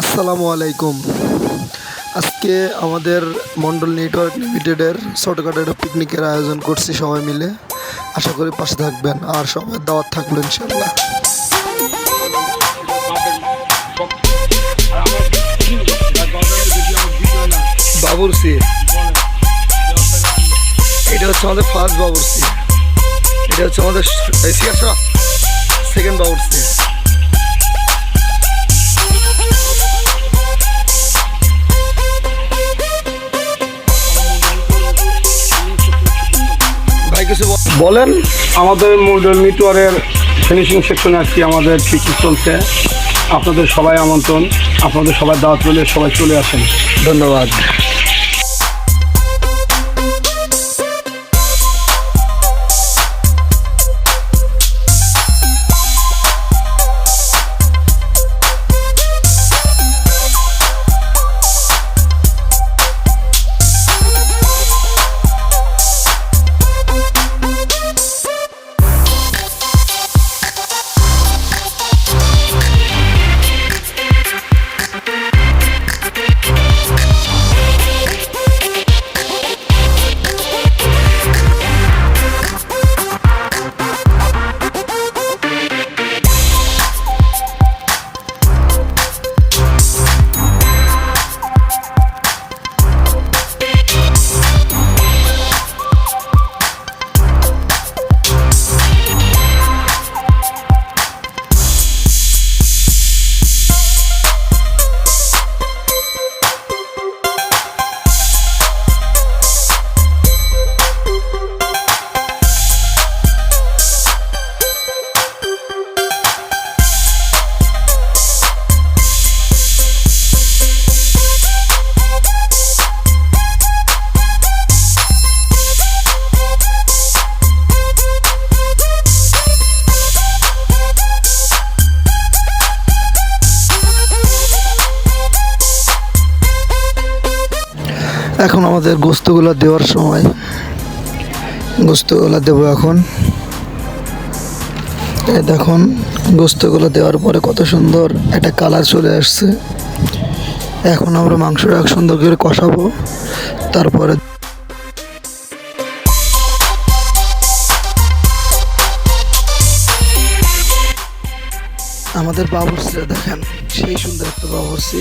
আসসালামু আলাইকুম। আজকে আমাদের মন্ডল নেটওয়ার্ক লিমিটেডের ছোটোখাটো একটা পিকনিকের আয়োজন করছি সবাই মিলে। আশা করি পাশে থাকবেন, আর সবাই দাওয়াত থাকল ইনশাল্লাহ বাবুরসি এটা হচ্ছে আমাদের ফার্স্ট বাবুরসি এটা হচ্ছে আমাদের সেকেন্ড বাবুরসি কিছু বলেন। আমাদের মডেল মিটওয়ারের ফিনিশিং সেকশনে আজকে আমাদের ঠিক চলছে। আপনাদের সবাই আমন্ত্রণ। আপনাদের সবাই দাওয়াত রইলে সবাই চলে আসেন। ধন্যবাদ। এখন আমাদের গোস্তগুলো দেওয়ার সময়। গোস্তগুলো দেবো এখন। দেখুন গোস্তগুলো দেওয়ার পরে কত সুন্দর একটা কালার চলে আসছে। এখন আমরা মাংসটা এক সুন্দর করে কষাবো। তারপরে আমাদের বাবুর্চিটা দেখেন, সেই সুন্দর একটা বাবুর্চি।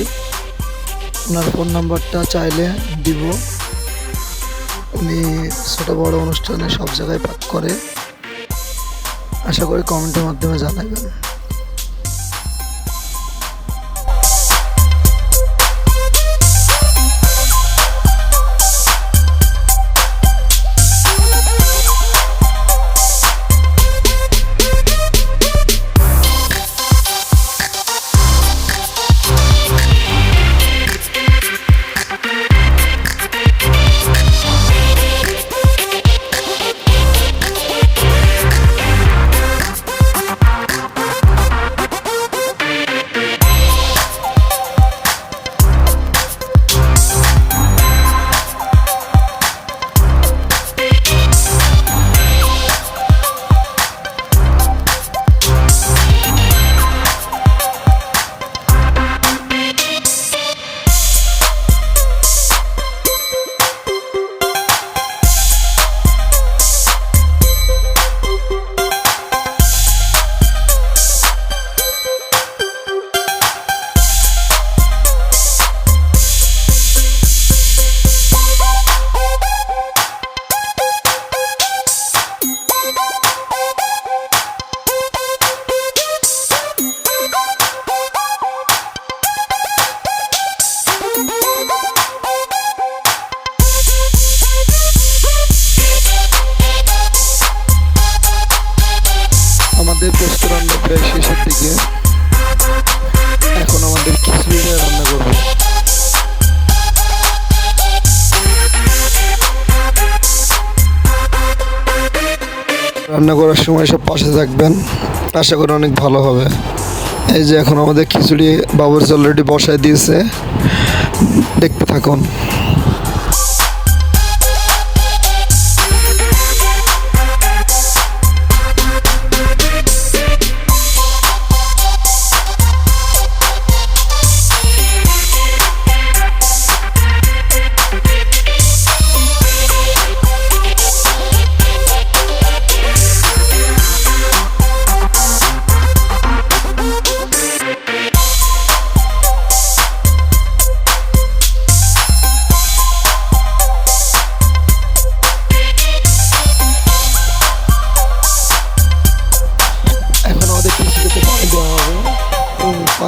ওনার ফোন নাম্বারটা চাইলে দিব। উনি ছোটো বড় অনুষ্ঠানে সব জায়গায় পাক করে। আশা করি কমেন্টের মাধ্যমে জানাবেন। আমাদের পোস্ত রান্না প্রায় শেষের দিকে। এখন আমাদের খিচুড়িটা রান্না করব। রান্না করার সময় সব পাশে থাকবেন। আশা করি অনেক ভালো হবে। এই যে এখন আমাদের খিচুড়ি বাবুর অলরেডি বসায় দিয়েছে। দেখতে থাকুন।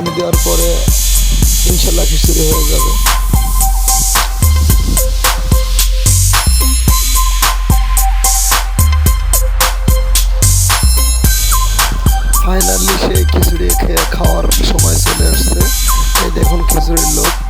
পানি দেওয়ার পরে ইনশাল্লাহ খিচুড়ি হয়ে যাবে। ফাইনালি সে খিচুড়ি খেয়ে খাওয়ার সময় চলে আসছে। এই দেখুন খিচুড়ির লোক।